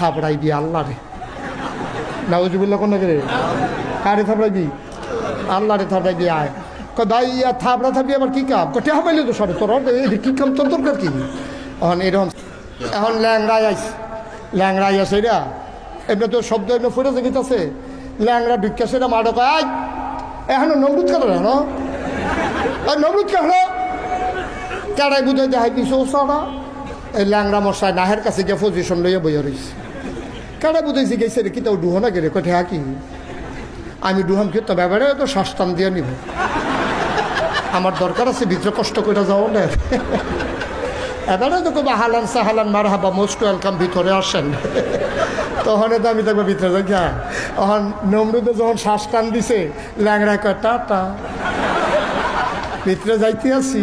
থাপড়াই দিয়ে আল্লাহ রে। নাউজুবিল্লা কোন রে? কারে থাপড়াই দি আল্লাহ রে থাপড়াই দিয়ে আয়। কয়, ভাই, ইয়া থাপড়া থাপড়ি আবার কি কাম? কটে হামাইলে তো সরে, তোর কি কাম, তোর দরকার কি? এখন এরকম, এখন ল্যাংরাই আইস ল্যাংরাই আছে এরা। এমনি তো শব্দ এমনি ফুটে দেখিতেছে ল্যাংরা ঢুকে সেটা মাডো কয় এখনও নমরুদ কেন না নমরুদ কেন কেড়াই বুঝে দেখাই পিছু সারা? এই ল্যাংরা মশাই নাহের কাছে গিয়ে পজিশন লইয়া বইয়া রয়েছে কেড়াই বুঝেছি গেছে রে কি তাও ডুহো না গেলে কোথায় হাকি আমি ডুহাম কি? তো ব্যাপারে তো শ্বাসটান দিয়ে নিব। আমার দরকার আছে ভিতরে কষ্ট করে যাও না। এবারে তো কবে হালান সাহালান মার হাবা মোস্ট ওয়েলকাম ভিতরে আসেন। তখন তো আমি দেখব ভিতরে যাই হ্যাঁ তখন নমরুদে যখন শ্বাস টান দিছে ল্যাংড়া কয় টাটা ভিতরে যাইতে আসি।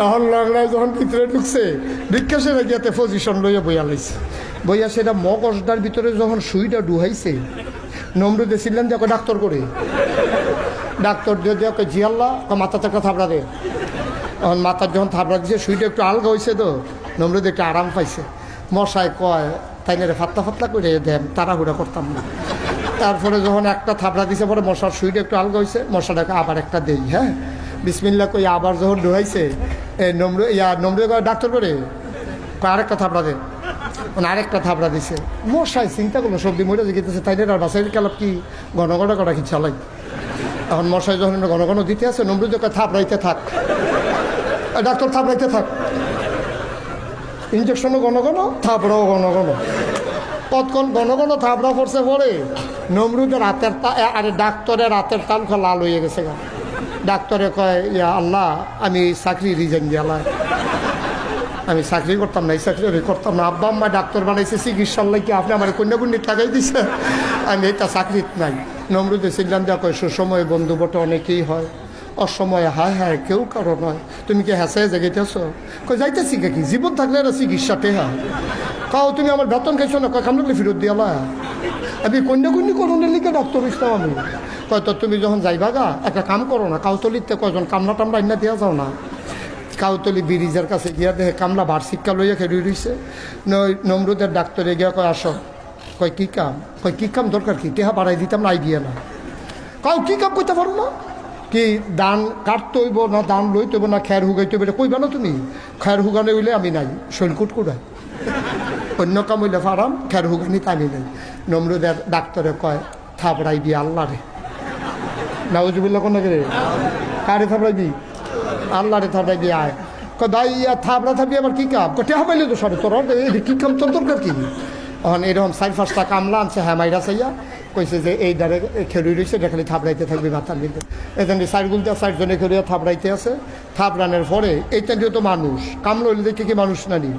এখন ল্যাংড়ায় যখন ভিতরে ঢুকছে, ঢুকে সেটা গিয়াতে পজিশন লইয়া বইয়া লাইছে। বইয়া সেটা মগজটার ভিতরে যখন সুইটা ডুহাইছে নমরুদে ছিলেন যে ওকে ডাক্তার করে। ডাক্তার দিয়ে ওকে জিয়াল্লা মাথা থেকে থাপড়া দে। এখন মাথার যখন থাপড়া দিছে, সুইটা একটু আলগা হয়েছে তো নমরুদ একটু আরাম পাইছে। মশায় কয় তাই না রে ফাত্তা ফাতলা করে দেন তাড়াহুড়া করতাম না। তারপরে যখন একটা থাপড়া দিছে, পরে মশার সুইটা একটু আলগা হয়েছে মশাটাকে আবার একটা দেই হ্যাঁ? বিসমিল্লা কই আবার যখন ডুহাইছে এই নম্র ইয়া নম্র ডাক্তার করে? আরেকটা থাপড়া দে। মানে আরেকটা থাপড়া দিছে। মশাই, চিন্তা করল সবজি মরে গেতেছে তাই আর বাসাইল কালাপ কি? ঘন ঘন করা কি চালাই এখন মশাই যখন ঘন ঘন দিতে আছে নম্রুদকে থাপড়াইতে থাক। ডাক্তার, থাপড়াইতে থাক। ইঞ্জেকশনও ঘন ঘন, থাপড়াও ঘন ঘন। কতক্ষণ ঘন ঘন থাপড়া পড়ছে পরে? নমরুদের রাতের আরে ডাক্তারের রাতের তাল লাল হয়ে গেছে গা। ডাক্তারে কয়, ইয়া আল্লাহ, আমি চাকরি রিজাইন দিয়ালাই আমি চাকরি করতাম না, এই চাকরি আমি করতাম না। আব্বা আম্মা ডাক্তার বানাইছে, চিকিৎসার লাগে আপনি আমার কন্যাকুণ্ডি টাকাই দিছে। আমি এটা চাকরিত নাই। নমরুদে সিদ্ধান্ত দেওয়া কয়, সুসময়ে বন্ধু বটে, অনেকেই হয়। অসময়ে হায় হায়, কেউ কারও নয়। তুমি কি হেসে জেগেতেছ কই যাইতেছি কি জীবন থাকলে না চিকিৎসাতে হয় কাও, তুমি আমার বেতন খাইছো না? কয় কামড়ালে ফেরত দিয়ালা আমি কন্যাকুণ্ডি করোনের লিখে ডাক্তার ইসলাম আমি তো তুমি যখন যাইবা গা একটা কাম করো না কাউতলিতে কয়জন কামলা টামলা ইন্না দিয়া যাও না কাউতলি ব্রিজের কাছে গিয়া দেখে কামলা শিক্ষা লইয়া খেলি রইছে নই- নমরুদের ডাক্তারে গিয়া কয় আসো কয় কি কাম কয় কি কাম দরকার কি টেহা বাড়াই দিতাম না আইডিয়া না কাউ কি কাম করতে পারো না কি দান কাটতে হইব না দান লইতে হইব না খের হুগাইতে হইব কইবা না তুমি খের হুগানে হইলে আমি নাই শৈলকুট কুড়াই অন্য কাম হইলে ফারাম খের হুগানি আমি নাই নমরুদের ডাক্তারে কয় থাপড়াই দি আল্লাহ রে নাউজুবিল্লা কোন রে? কারে থাপড়াই দি? আল্লাহ রে থাপড়াই দিয়ে আয়। কয়, ভাই, ইয়া থাপড়া থাপড়ি আবার কি কাম? কটে হামাইলে তো সরে, তোর কি কাম, তোর দরকার কি? এখন এরকম চার পাঁচটা কামলা আনছে হ্যাঁ মাইরা চাইয়া। কইছে যে, এই দ্বারে খেলুই রয়েছে এটা খালি থাপড়াইতে থাকবে মাথার মধ্যে এখানে গুলতে চারজনে খেলিয়া থাপড়াইতে আছে। থাপড়ানোর পরে এইটা তো মানুষ কামলা হইলে দেখে কি মানুষ নানি।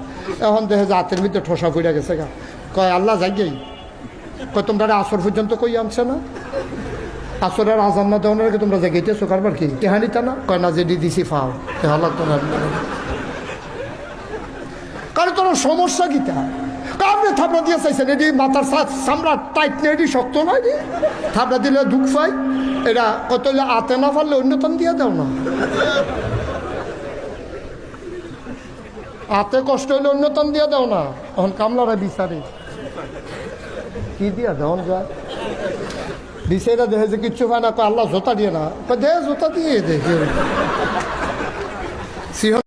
এখন দেখে যে হাতের মধ্যে ঠোসা ফুইরা গেছে গা। কয়, আল্লাহ যাইগেই। কয় তোমরা আসর পর্যন্ত কই আনছে না? আসরের আজান না দেওয়ার আগে তোমরা জেগেইতেছো কারবার কি? তেহানিতা না? কয়, না যে দিছি, ফাও। তেহা লাগতো না কারণ তোর সমস্যা কিতা আপনি থাপড়া দিয়ে চাইছেন এটি মাথার চামড়া টাইট নেই এটি শক্ত নয় এটি থাপড়া দিলে দুঃখ পাই এটা কত আতে না পারলে অন্যতম দিয়ে দাও না। আতে কষ্ট হইলে অন্যতম দিয়ে দাও না। এখন কামলারা বিচারে। কি দিয়া দাও যায়? দিছে দেখে যে কিচ্ছু পায় না, তো আল্লাহ জোতা দিয়ে না। দে জোতা দিয়ে দে সিংহ